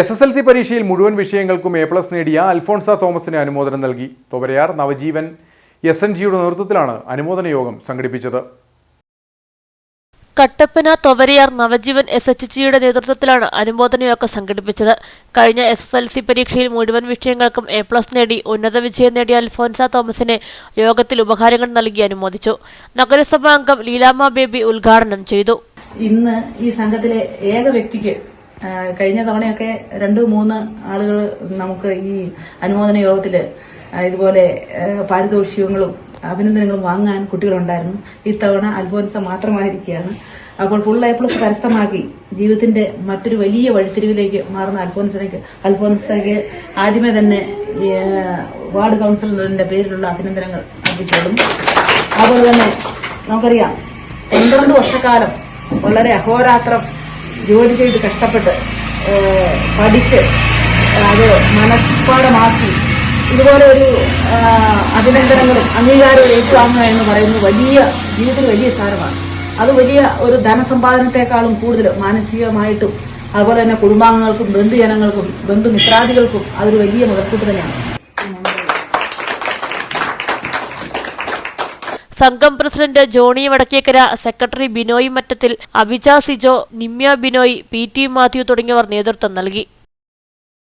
S S L C പരീക്ഷയിൽ മുഴുവൻ വിഷയങ്ങൾക്കും എ പ്ലസ് നേടിയ അൽഫോൺസ തോമസിന് അനുമോദനം നൽകി. തൊവരയാർ നവജീവൻ എസ് എൻ ജിയുടെ നേതൃത്വത്തിലാണ് അനുമോദന യോഗം സംഘടിപ്പിച്ചത്. കട്ടപ്പന തൊവരയാർ നവജീവൻ എസ് എച്ച് ജിയുടെ നേതൃത്വത്തിലാണ് അനുമോദനയൊക്കെ സംഘടിപ്പിച്ചത്. കഴിഞ്ഞ എസ് എസ് എൽ സി പരീക്ഷയിൽ മുഴുവൻ വിഷയങ്ങൾക്കും എ പ്ലസ് നേടി ഉന്നത വിജയം നേടിയ അൽഫോൻസ തോമസിനെ യോഗത്തിൽ ഉപഹാരങ്ങൾ നൽകി അനുമോദിച്ചു. നഗരസഭാ അംഗം ലീലാമ്മ ബേബി ഉദ്ഘാടനം ചെയ്തു. ഇന്ന് ഈ സംഘത്തിലെ ഏക വ്യക്തിക്ക് കഴിഞ്ഞ തവണയൊക്കെ രണ്ട് മൂന്ന് ആളുകൾ നമുക്ക് ഈ അനുമോദന യോഗത്തിൽ ഇതുപോലെ പാരിതോഷികങ്ങളും അഭിനന്ദനങ്ങളും വാങ്ങാൻ കുട്ടികളുണ്ടായിരുന്നു. ഇത്തവണ അൽഫോൻസ മാത്രമായിരിക്കുകയാണ്. അപ്പോൾ ഫുൾ എ പ്ലസ് കരസ്ഥമാക്കി ജീവിതത്തിന്റെ മറ്റൊരു വലിയ വഴിത്തിരിവിലേക്ക് മാറുന്ന അൽഫോൻസിലേക്ക് അൽഫോൻസയ്ക്ക് ആദ്യമേ തന്നെ വാർഡ് കൗൺസിലറിന്റെ പേരിലുള്ള അഭിനന്ദനങ്ങൾ അർപ്പിച്ചോളും അതുപോലെ തന്നെ നമുക്കറിയാം പന്ത്രണ്ട് വർഷക്കാലം വളരെ അഹോരാത്രം ജോലി ചെയ്ത് കഷ്ടപ്പെട്ട് പഠിച്ച് അത് മനഃപ്പാടമാക്കി ഇതുപോലെ ഒരു അഭിനന്ദനങ്ങളും അംഗീകാരവും ഏറ്റുവാങ്ങുക എന്ന് പറയുന്നത് വലിയ ജീവിതത്തിൽ വലിയ സാരമാണ്. അത് വലിയ ഒരു ധനസമ്പാദനത്തെക്കാളും കൂടുതൽ മാനസികമായിട്ടും അതുപോലെ തന്നെ കുടുംബാംഗങ്ങൾക്കും ബന്ധുജനങ്ങൾക്കും ബന്ധുമിത്രാദികൾക്കും അതൊരു വലിയ മുതൽക്കൂട്ട് തന്നെയാണ്. സംഘം president Johny Vadakkekara secretary Binoy Mattathil Abija Sijo Nimya Binoy P T Mathew തുടങ്ങിയവർ നേതൃത്വം നൽകി.